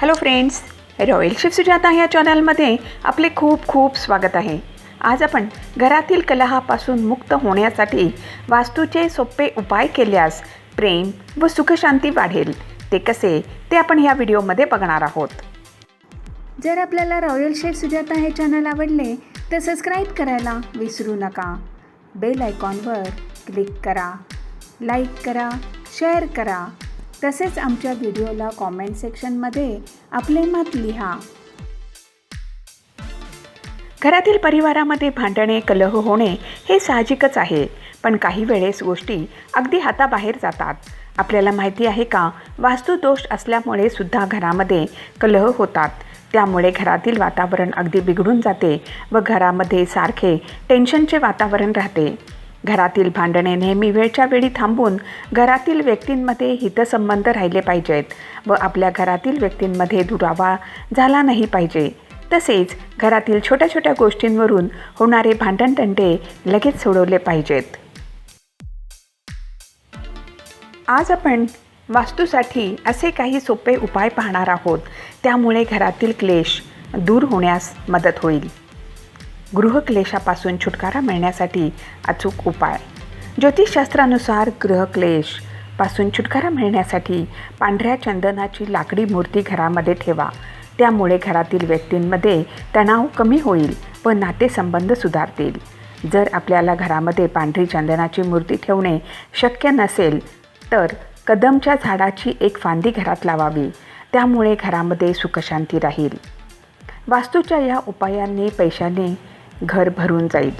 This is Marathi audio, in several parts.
Hello friends royal chef Sujata ह्या चॅनलमध्ये आपले खूप खूप स्वागत आहे. आज आपण घरातील कलहापासून मुक्त होण्यासाठी वास्तूचे सोपे उपाय केल्यास प्रेम व सुखशांती वाढेल. ते कसे? ते आपण ह्या व्हिडिओमध्ये बघणार आहोत. जर आपल्याला रॉयल शेफ सुजाता हे चॅनल आवडले तर सबस्क्राईब करायला विसरू नका. बेल आयकॉनवर क्लिक करा. लाईक करा. शेअर करा. तसेच आमच्या व्हिडिओला कॉमेंट सेक्शनमध्ये आपले मत लिहा. घरातील परिवारामध्ये भांडणे कलह होणे हे साहजिकच आहे पण काही वेळेस गोष्टी अगदी हाताबाहेर जातात. आपल्याला माहिती आहे का वास्तुदोष असल्यामुळे सुद्धा घरामध्ये कलह होतात. त्यामुळे घरातील वातावरण अगदी बिघडून जाते व घरामध्ये सारखे टेन्शनचे वातावरण राहते. घरातील भांडणे नेहमी वेळच्या वेळी थांबून घरातील व्यक्तींमध्ये हितसंबंध राहिले पाहिजेत व आपल्या घरातील व्यक्तींमध्ये दुरावा झाला नाही पाहिजे. तसेच घरातील छोट्या छोट्या गोष्टींवरून होणारे भांडणतंटे लगेच सोडवले पाहिजेत. आज आपण वास्तूसाठी असे काही सोपे उपाय पाहणार आहोत. त्यामुळे घरातील क्लेश दूर होण्यास मदत होईल. गृहक्लेशापासून छुटकारा मिळण्यासाठी अचूक उपाय. ज्योतिषशास्त्रानुसार गृहक्लेशपासून छुटकारा मिळण्यासाठी पांढऱ्या चंदनाची लाकडी मूर्ती घरामध्ये ठेवा. त्यामुळे घरातील व्यक्तींमध्ये तणाव कमी होईल व नातेसंबंध सुधारतील. जर आपल्याला घरामध्ये पांढरी चंदनाची मूर्ती ठेवणे शक्य नसेल तर कदमच्या झाडाची एक फांदी घरात लावावी. त्यामुळे घरामध्ये सुखशांती राहील. वास्तूच्या या उपायांनी पैशाने घर भरून जाईल.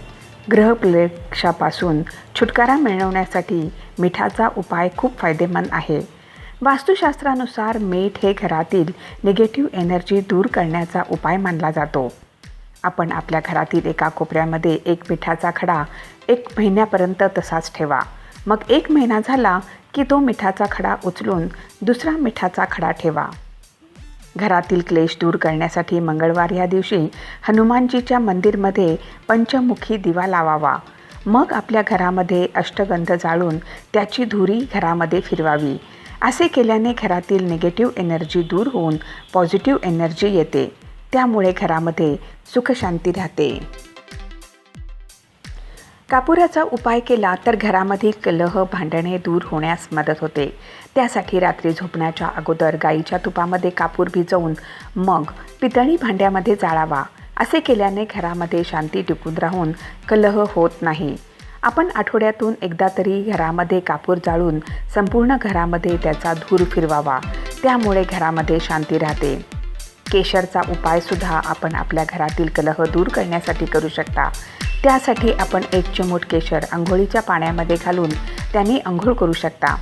ग्रहप्लेक्षापासून छुटकारा मिळवण्यासाठी मिठाचा उपाय खूप फायदेमंद आहे. वास्तुशास्त्रानुसार मीठ हे घरातील निगेटिव्ह एनर्जी दूर करण्याचा उपाय मानला जातो. आपण आपल्या घरातील एका कोपऱ्यामध्ये एक मिठाचा खडा एक महिन्यापर्यंत तसाच ठेवा. मग एक महिना झाला की तो मिठाचा खडा उचलून दुसरा मिठाचा खडा ठेवा. घरातील क्लेश दूर करण्यासाठी मंगळवार या दिवशी हनुमानजीच्या मंदिरमध्ये पंचमुखी दिवा लावावा. मग आपल्या घरामध्ये अष्टगंध जाळून त्याची धुरी घरामध्ये फिरवावी. असे केल्याने घरातील निगेटिव्ह एनर्जी दूर होऊन पॉझिटिव्ह एनर्जी येते. त्यामुळे घरामध्ये सुखशांती राहते. कापुराचा उपाय केला तर घरामधील कलह भांडणे दूर होण्यास मदत होते. त्यासाठी रात्री झोपण्याच्या अगोदर गाईच्या तुपामध्ये कापूर भिजवून मग पितळी भांड्यामध्ये जाळावा. असे केल्याने घरामध्ये शांती टिकून राहून कलह होत नाही. आपण आठवड्यातून एकदा तरी घरामध्ये कापूर जाळून संपूर्ण घरामध्ये त्याचा धूर फिरवावा. त्यामुळे घरामध्ये शांती राहते. केशरचा उपायसुद्धा आपण आपल्या घरातील कलह दूर करण्यासाठी करू शकता. त्यासाठी आपण एक चिमूट केशर आंघोळीच्या पाण्यामध्ये घालून त्यांनी आंघोळ करू शकता.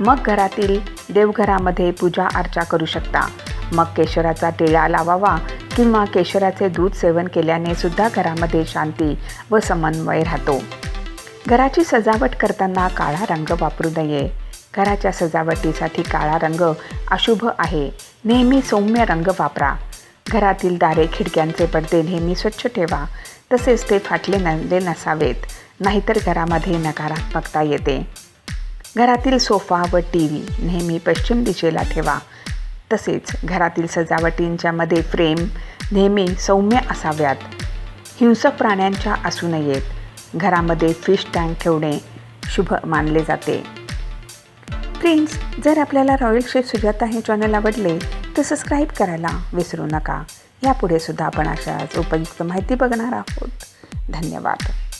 मग घरातील देवघरामध्ये पूजा अर्चा करू शकता. मग केशराचा टिळा लावावा किंवा केशराचे दूध सेवन केल्याने सुद्धा घरामध्ये शांती व समन्वय राहतो. घराची सजावट करताना काळा रंग वापरू नये. घराच्या सजावटीसाठी काळा रंग अशुभ आहे. नेहमी सौम्य रंग वापरा. घरातील दारे खिडक्यांचे पडदे नेहमी स्वच्छ ठेवा. तसेच ते फाटले नले नसावेत. नाहीतर घरामध्ये नकारात्मकता येते. घरातील सोफा व टी व्ही नेहमी पश्चिम दिशेला ठेवा. तसेच घरातील सजावटींच्यामध्ये फ्रेम नेहमी सौम्य असाव्यात. हिंसक प्राण्यांच्या असू नयेत. घरामध्ये फिश टँक ठेवणे शुभ मानले जाते. फ्रेंड्स जर आपल्याला रॉयल शेफ सुजाता हे चॅनल आवडले तर सबस्क्राईब करायला विसरू नका. यापुढे सुद्धा आपण अशाच उपयुक्त माहिती बघणार आहोत. धन्यवाद.